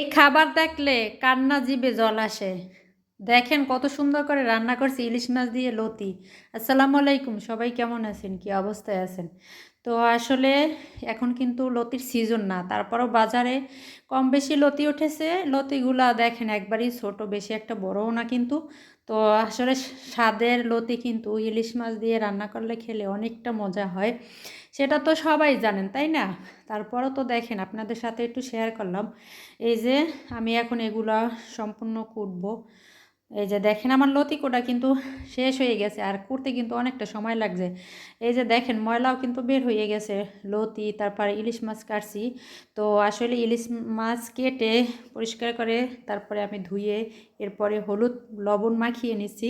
এই খাবার দেখলে কান্না জিভে জল আসে। দেখেন কত সুন্দর করে রান্না করছি ইলিশ মাছ দিয়ে লতি। আসসালামু আলাইকুম, সবাই কেমন আছেন? কি অবস্থায় আছেন? তো আসলে এখন কিন্তু লতির সিজন না, তারপরও বাজারে কম বেশি লতি উঠেছে। লতিগুলা দেখেন একবারই ছোট, বেশি একটা বড়ও না কিন্তু। তো আসলে স্বাদের লতি কিন্তু ইলিশ মাছ দিয়ে রান্না করলে খেলে অনেকটা মজা হয়। সেটা তো সবাই জানেন, তাই না? তারপরও তো দেখেন, আপনাদের সাথে একটু শেয়ার করলাম। এই যে, আমি এখন এগুলা সম্পূর্ণ কুটবো এই যে দেখেন আমার লতিকোটা কিন্তু শেষ হয়ে গেছে আর করতে কিন্তু অনেকটা সময় লাগছে। এই যে দেখেন ময়লাও কিন্তু বের হয়ে গেছে, লতি, তারপরে ইলিশ মাছ কাটছি। তো আসলে ইলিশ মাছ কেটে পরিষ্কার করে তারপরে আমি ধুয়ে এরপরে হলুদ, লবণ মাখিয়ে নিচ্ছি।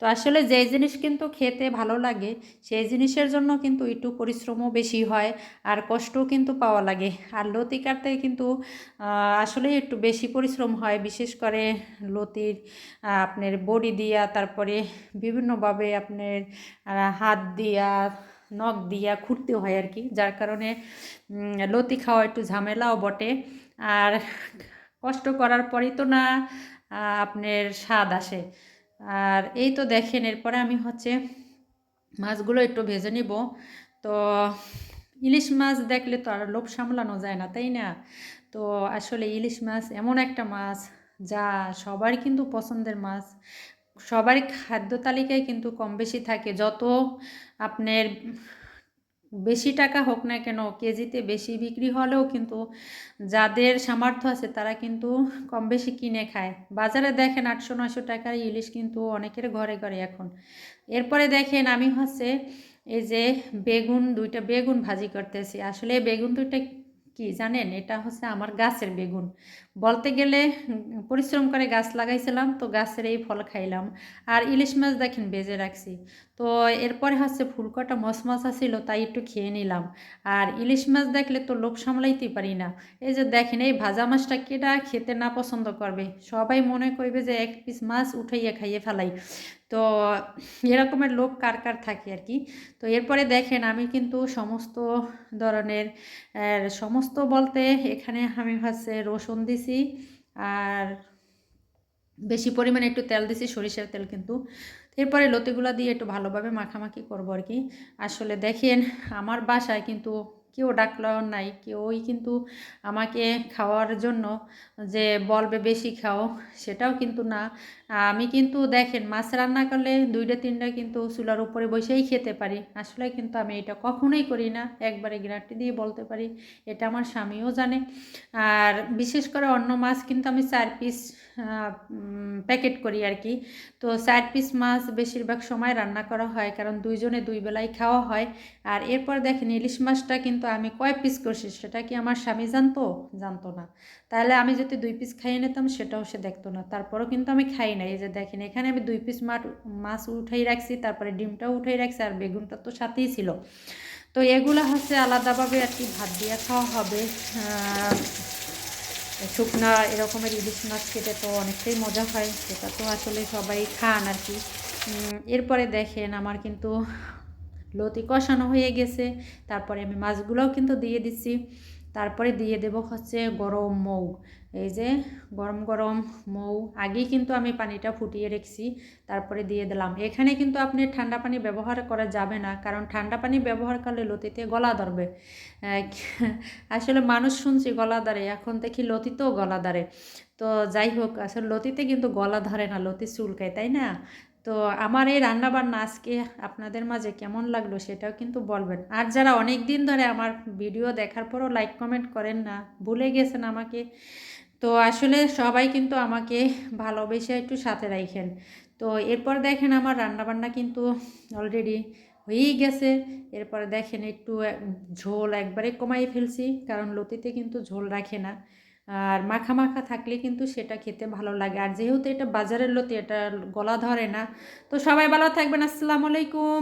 তো আসলে যেই জিনিস কিন্তু খেতে ভালো লাগে, সেই জিনিসের জন্য কিন্তু একটু পরিশ্রমও বেশি হয় আর কষ্টও কিন্তু পাওয়া লাগে। আর লতি কাটতে কিন্তু আসলে একটু বেশি পরিশ্রম হয়, বিশেষ করে লতির আপনার বড়ি দিয়া, তারপরে বিভিন্নভাবে আপনার হাত দিয়া, নখ দিয়া খুঁড়তে হয় আর কি, যার কারণে লতি খাওয়া একটু ঝামেলাও বটে। আর কষ্ট করার পরেই তো না আপনার স্বাদ আসে। আর এই তো দেখেন, এরপরে আমি হচ্ছে মাছগুলো একটু ভেজে নিব। তো ইলিশ মাছ দেখলে তো আর লোভ সামলানো যায় না, তাই না? তো আসলে ইলিশ মাছ এমন একটা মাছ যা সবার কিন্তু পছন্দের মাছ। সবার খাদ্য তালিকায় কিন্তু কম বেশি থাকে। যত আপনার বেশি টাকা হোক না কেন, কেজিতে বেশি বিক্রি হলেও কিন্তু যাদের সামর্থ্য আছে তারা কিন্তু কম বেশি কিনে খায়। বাজারে দেখেন আটশো, নয়শো টাকার ইলিশ কিন্তু অনেকের ঘরে ঘরে এখন। এরপরে দেখেন আমি হচ্ছে এই যে বেগুন, দুইটা বেগুন ভাজি করতেছি। আসলে বেগুন দুইটা কি জানেন? এটা হচ্ছে আমার গাছের বেগুন। বলতে গেলে পরিশ্রম করে গাছ লাগাইছিলাম, তো গাছের এই ফল খাইলাম। আর ইলিশ মাছ দেখেন বেজে রাখছি। তো এরপরে হচ্ছে ফুলকটা মশমশা ছিল, তাই একটু খেয়ে নিলাম। আর ইলিশ মাছ দেখলে তো লোভ সামলাইতে পারি না। এই যে দেখেন, এই ভাজা মাছটা কেটা খেতে না পছন্দ করবে? সবাই মনে করবে যে এক পিস মাছ উঠাইয়া খাইয়ে ফেলাই। তো এরকমের লোক কার কার থাকে আর কি? তো এরপরে দেখেন, আমি কিন্তু সমস্ত ধরনের সমস্ত বলতে এখানে আমি হচ্ছে রসুন দিছি আর বেশি পরিমাণে একটু তেল দিছি, সরিষার তেল কিন্তু। এরপরে লতিগুলা দিয়ে একটু ভালোভাবে মাখামাখি করব আর কি। আসলে দেখেন, আমার বাসায় কিন্তু কেউ ডাকলো নাই, কেউই কিন্তু আমাকে খাওয়ার জন্য যে বলবে বেশি খাও সেটাও কিন্তু না। আমি কিন্তু দেখেন মাছ রান্না করলে দুইটা, তিনটা কিন্তু চুলার উপরে বসেই খেতে পারি। আসলে কিন্তু আমি এটা কখনোই করি না, একবারে গ্যারান্টি দিয়ে বলতে পারি, এটা আমার স্বামীও জানে। আর বিশেষ করে অন্য মাছ কিন্তু আমি চার পিস প্যাকেট করি আর কি। তো চার পিস মাছ বেশিরভাগ সময় রান্না করা হয়, কারণ দুইজনে দুই বেলায় খাওয়া হয়। আর এরপর দেখেন ইলিশ মাছটা কিন্তু আমি কয় পিস করছি সেটা কি আমার স্বামী জানতো? জানতো না। তাহলে আমি যদি দুই পিস খাইয়ে নিতাম সেটাও সে দেখতো না। তারপরেও কিন্তু আমি খাই না এই যে দেখেন, এখানে আমি দুই পিস মাঠ মাছ উঠাই রাখছি, তারপরে ডিমটাও উঠাই রাখছি আর বেগুনটা তো সাথেই ছিল। তো এগুলো হচ্ছে আলাদাভাবে আর কি ভাত দিয়ে খাওয়া হবে। শুকনা এরকমের ইলিশ মাছ খেতে তো অনেকটাই মজা হয়। সেটা তো আসলে সবাই খান আর কি। এরপরে দেখেন, আমার কিন্তু লতি কষানো হয়ে গেছে। তারপরে আমি মাছগুলোও কিন্তু দিয়ে দিচ্ছি। তারপরে দিয়ে দেব হচ্ছে গরম মৌ। এই যে গরম গরম মৌ। আগেই কিন্তু আমি পানিটা ফুটিয়ে রেখেছি। তারপরে দিয়ে দিলাম। এখানে কিন্তু আপনি ঠান্ডা পানি ব্যবহার করা যাবে না, কারণ ঠান্ডা পানি ব্যবহার করলে লতিতে গলা ধরবে। আসলে মানুষ শুনছি গলা ধরে, এখন দেখি লতিতেও গলা ধরে। তো যাই হোক, আসলে লতিতে কিন্তু গলা ধরে না, লতি চুলকায়, তাই না? তো আমার এই রান্নাবান্না আজকে আপনাদের মাঝে কেমন লাগল সেটাও কিন্তু বলবেন। আর যারা অনেক দিন ধরে আমার ভিডিও দেখার পরও লাইক কমেন্ট করেন না, ভুলে গেছেন আমাকে, তো আসলে সবাই কিন্তু আমাকে ভালোবেসে একটু সাথে রাখেন। তো এরপর দেখেন আমার রান্নাবান্না কিন্তু অলরেডি হয়েই গেছে। এরপরে দেখেন একটু ঝোল একবারে কমাই ফেলছি, কারণ লতিতে কিন্তু ঝোল রাখে না। আর মাখা মাখা থাকলে কিন্তু সেটা খেতে ভালো লাগে। আর যেহেতু এটা বাজারের লতি এটা গলা ধরে না, তো সবাই ভালো থাকবেন। আসসালামু আলাইকুম।